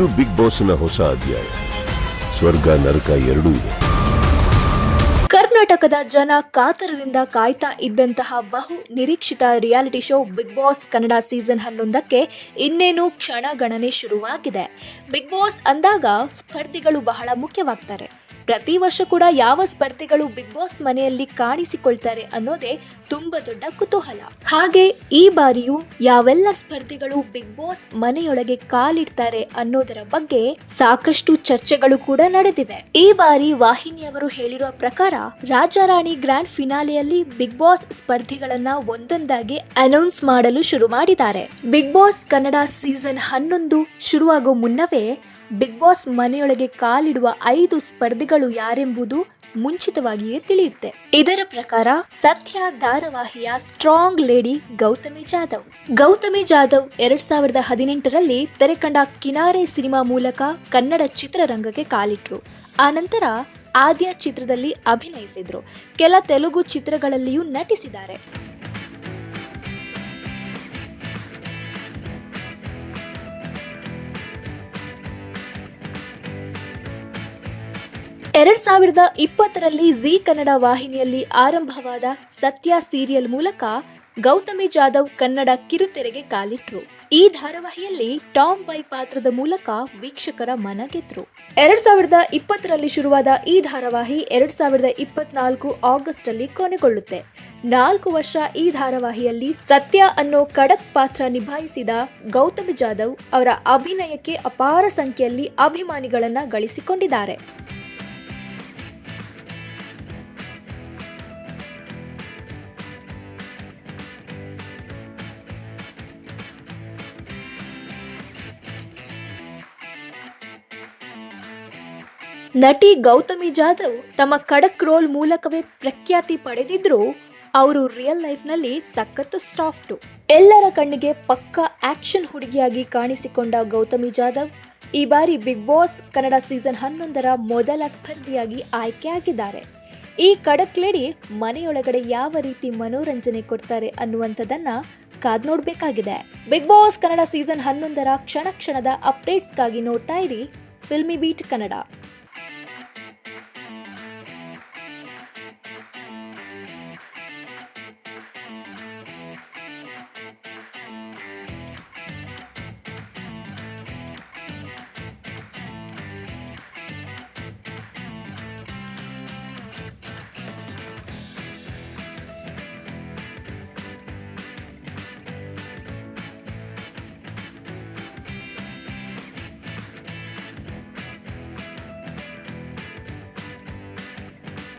ಇದು ಬಿಗ್ ಬಾಸ್ನ ಹೊಸ ಅಧ್ಯಾಯ. ಸ್ವರ್ಗ, ನರಕ ಎರಡೂ ಇದೆ. ಕರ್ನಾಟಕದ ಜನ ಕಾತರದಿಂದ ಕಾಯ್ತಾ ಇದ್ದಂತಹ ಬಹು ನಿರೀಕ್ಷಿತ reality show big boss Kannada season ಹನ್ನೊಂದಕ್ಕೆ ಇನ್ನೇನು ಕ್ಷಣಗಣನೆ ಶುರುವಾಗಿದೆ. ಬಿಗ್ ಬಾಸ್ ಅಂದಾಗ ಸ್ಪರ್ಧಿಗಳು ಬಹಳ ಮುಖ್ಯವಾಗ್ತಾರೆ. ಪ್ರತಿ ವರ್ಷ ಕೂಡ ಯಾವ ಸ್ಪರ್ಧಿಗಳು ಬಿಗ್ ಬಾಸ್ ಮನೆಯಲ್ಲಿ ಕಾಣಿಸಿಕೊಳ್ತಾರೆ ಅನ್ನೋದೇ ತುಂಬಾ ದೊಡ್ಡ ಕುತೂಹಲ. ಹಾಗೆ ಈ ಬಾರಿಯೂ ಯಾವೆಲ್ಲ ಸ್ಪರ್ಧಿಗಳು ಬಿಗ್ ಬಾಸ್ ಮನೆಯೊಳಗೆ ಕಾಲಿಡ್ತಾರೆ ಅನ್ನೋದರ ಬಗ್ಗೆ ಸಾಕಷ್ಟು ಚರ್ಚೆಗಳು ಕೂಡ ನಡೆದಿವೆ. ಈ ಬಾರಿ ವಾಹಿನಿಯವರು ಹೇಳಿರುವ ಪ್ರಕಾರ ರಾಜಾರಾಣಿ ಗ್ರ್ಯಾಂಡ್ ಫಿನಾಲೆಯಲ್ಲಿ ಬಿಗ್ ಬಾಸ್ ಸ್ಪರ್ಧಿಗಳನ್ನ ಒಂದೊಂದಾಗಿ ಅನೌನ್ಸ್ ಮಾಡಲು ಶುರು ಮಾಡಿದ್ದಾರೆ. ಬಿಗ್ ಬಾಸ್ ಕನ್ನಡ ಸೀಸನ್ ಹನ್ನೊಂದು ಶುರುವಾಗೋ ಮುನ್ನವೇ ಬಿಗ್ ಬಾಸ್ ಮನೆಯೊಳಗೆ ಕಾಲಿಡುವ ಐದು ಸ್ಪರ್ಧಿಗಳು ಯಾರೆಂಬುದು ಮುಂಚಿತವಾಗಿಯೇ ತಿಳಿಯುತ್ತೆ. ಇದರ ಪ್ರಕಾರ ಸತ್ಯ ಧಾರಾವಾಹಿಯ ಸ್ಟ್ರಾಂಗ್ ಲೇಡಿ ಗೌತಮಿ ಜಾಧವ್. ಗೌತಮಿ ಜಾಧವ್ ಎರಡ್ ಸಾವಿರದ ಹದಿನೆಂಟರಲ್ಲಿ ತೆರೆಕಂಡ ಕಿನಾರೆ ಸಿನಿಮಾ ಮೂಲಕ ಕನ್ನಡ ಚಿತ್ರರಂಗಕ್ಕೆ ಕಾಲಿಟ್ರು. ಆನಂತರ ಆದ್ಯ ಚಿತ್ರದಲ್ಲಿ ಅಭಿನಯಿಸಿದ್ರು. ಕೆಲ ತೆಲುಗು ಚಿತ್ರಗಳಲ್ಲಿಯೂ ನಟಿಸಿದ್ದಾರೆ. ಎರಡ್ ಸಾವಿರದ ಇಪ್ಪತ್ತರಲ್ಲಿ ಜಿ ಕನ್ನಡ ವಾಹಿನಿಯಲ್ಲಿ ಆರಂಭವಾದ ಸತ್ಯ ಸೀರಿಯಲ್ ಮೂಲಕ ಗೌತಮಿ ಜಾಧವ್ ಕನ್ನಡ ಕಿರುತೆರೆಗೆ ಕಾಲಿಟ್ರು. ಈ ಧಾರಾವಾಹಿಯಲ್ಲಿ ಟಾಮ್ ಬೈ ಪಾತ್ರದ ಮೂಲಕ ವೀಕ್ಷಕರ ಮನ ಗೆದ್ರು. ಎರಡ್ ಸಾವಿರದ ಇಪ್ಪತ್ತರಲ್ಲಿ ಶುರುವಾದ ಈ ಧಾರಾವಾಹಿ ಎರಡ್ ಸಾವಿರದ ಇಪ್ಪತ್ನಾಲ್ಕು ಆಗಸ್ಟ್ ಅಲ್ಲಿ ಕೊನೆಗೊಳ್ಳುತ್ತೆ. ನಾಲ್ಕು ವರ್ಷ ಈ ಧಾರಾವಾಹಿಯಲ್ಲಿ ಸತ್ಯ ಅನ್ನೋ ಖಡಕ್ ಪಾತ್ರ ನಿಭಾಯಿಸಿದ ಗೌತಮಿ ಜಾಧವ್ ಅವರ ಅಭಿನಯಕ್ಕೆ ಅಪಾರ ಸಂಖ್ಯೆಯಲ್ಲಿ ಅಭಿಮಾನಿಗಳನ್ನ ಗಳಿಸಿಕೊಂಡಿದ್ದಾರೆ. ನಟಿ ಗೌತಮಿ ಜಾಧವ್ ತಮ್ಮ ಖಡಕ್ ರೋಲ್ ಮೂಲಕವೇ ಪ್ರಖ್ಯಾತಿ ಪಡೆದಿದ್ರು ಅವರು ರಿಯಲ್ ಲೈಫ್ನಲ್ಲಿ ಸಖತ್ತು ಸಾಫ್ಟು. ಎಲ್ಲರ ಕಣ್ಣಿಗೆ ಪಕ್ಕಾ ಆಕ್ಷನ್ ಹುಡುಗಿಯಾಗಿ ಕಾಣಿಸಿಕೊಂಡ ಗೌತಮಿ ಜಾಧವ್ ಈ ಬಾರಿ ಬಿಗ್ ಬಾಸ್ ಕನ್ನಡ ಸೀಸನ್ ಹನ್ನೊಂದರ ಮೊದಲ ಸ್ಪರ್ಧಿಯಾಗಿ ಆಯ್ಕೆಯಾಗಿದ್ದಾರೆ ಈ ಖಡಕ್ ಲೇಡಿ ಮನೆಯೊಳಗಡೆ ಯಾವ ರೀತಿ ಮನೋರಂಜನೆ ಕೊಡ್ತಾರೆ ಅನ್ನುವಂಥದ್ದನ್ನ ಕಾದ್ ನೋಡಬೇಕಾಗಿದೆ. ಬಿಗ್ ಬಾಸ್ ಕನ್ನಡ ಸೀಸನ್ ಹನ್ನೊಂದರ ಕ್ಷಣ ಕ್ಷಣದ ಅಪ್ಡೇಟ್ಸ್ಗಾಗಿ ನೋಡ್ತಾ ಇರಿ ಫಿಲ್ಮಿ ಬೀಟ್ ಕನ್ನಡ